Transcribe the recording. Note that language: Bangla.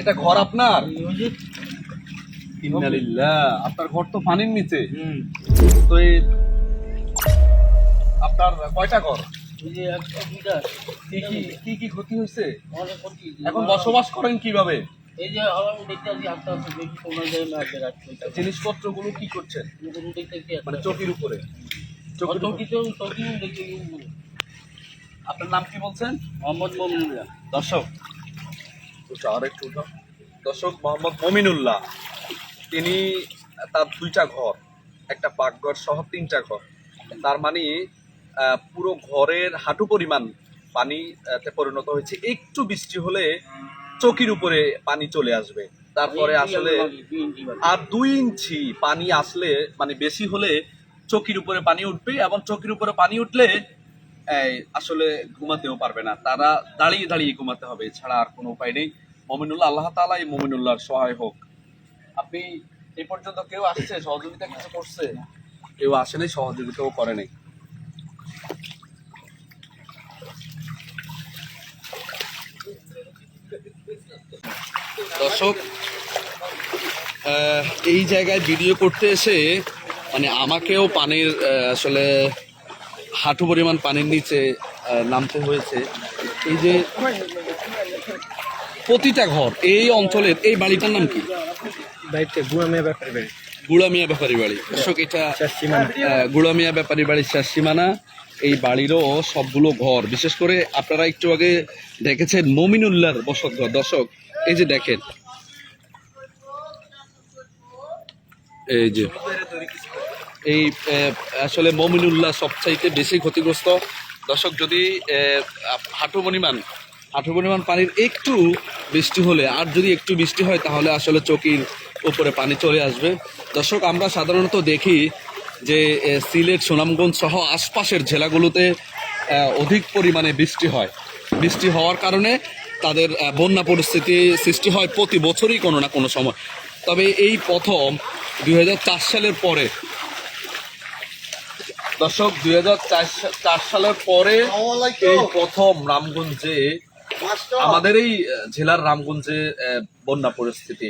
এটা ঘর আপনার? ইন্নালিল্লাহ আপনার ঘর তো পানির নিচে। হুম। তো এই আপনার কয়টা ঘর? কি কি ক্ষতি হয়েছে? এখন বসবাস করেন কীভাবে? এই যে আমি দেখতে আছি আস্তে আস্তে দেখি তোমরা যে মারতে রাখছো জিনিসপত্রগুলো কি করছেন? দেখতে কি মানে চকির উপরে। চকির উপরে। চৌকি চৌকি দেখি। আপনার নাম কি বলছেন? মোহাম্মদ মমিনুল্লাহ দর্শক উঠো, আর একটু দর্শক মোহাম্মদ মমিনুল্লাহ তিনি তার দুইটা ঘর একটা পাকঘর সহ তিনটা ঘর। তার মানে পুরো ঘরের হাঁটু পরিমাণ পানিতে পরিণত হয়েছে। একটু বৃষ্টি হলে চকির উপরে পানি চলে আসবে। তারপরে আসলে আর দুই ইঞ্চি পানি আসলে মানে বেশি হলে চকির উপরে পানি উঠবে এবং চকির উপরে পানি উঠলে আসলে ঘুমাতেও পারবে না। তারা দাঁড়িয়ে দাঁড়িয়ে ঘুমাতে হবে ছাড়া আর কোনো উপায় নেই। মমিনুল্লাহ, আল্লাহ তালা এই মমিনুল্লাহর সহায় হোক। আপনি এই পর্যন্ত কেউ আসছে? সহযোগিতা কিছু করছে? কেউ আসেনি সহযোগিতাও করে নাই। দর্শক এই জায়গায় ভিডিও করতে এসে মানে আমাকেও পানির আসলে হাঁটু পরিমাণ পানির নিচে নামতে হয়েছে। এই যে প্রতিটা ঘর এই অঞ্চলের এই বাড়িটার নাম কি? বাড়িতে বুড়া মেয়ে বাড়ি। গুড়ামিয়া ব্যাপারী বাড়ি। দর্শক এটা গুড়ামিয়া ব্যাপারী বাড়ির শেষ সীমানা। এই বাড়িরও সবগুলো ঘর। বিশেষ করে আপনারা একটু আগে দেখেছেন মমিনুল্লাহর বসত ঘর। দর্শক এই যে দেখেন। এই যে এই আসলে মমিনুল্লাহ সবচাইতে বেশি ক্ষতিগ্রস্ত। দর্শক, যদি হাঁটু পরিমাণ হাঁটু পরিমাণ পানির একটু বৃষ্টি হলে, আর যদি একটু বৃষ্টি হয়, তাহলে আসলে চকির উপরে পানি চলে আসবে। দর্শক, আমরা সাধারণত দেখি যে সিলেট, সুনামগঞ্জ সহ আশপাশের জেলাগুলোতে অধিক পরিমাণে বৃষ্টি হয়। বৃষ্টি হওয়ার কারণে তাদের বন্যা পরিস্থিতি সৃষ্টি হয় প্রতি বছরই কোনো না কোনো সময়। তবে এই প্রথম দু হাজার চার সালের পরে দর্শক দুই চার সালের পরে এই প্রথম রামগঞ্জে আমাদের এই জেলার রামগঞ্জে বন্যা পরিস্থিতি।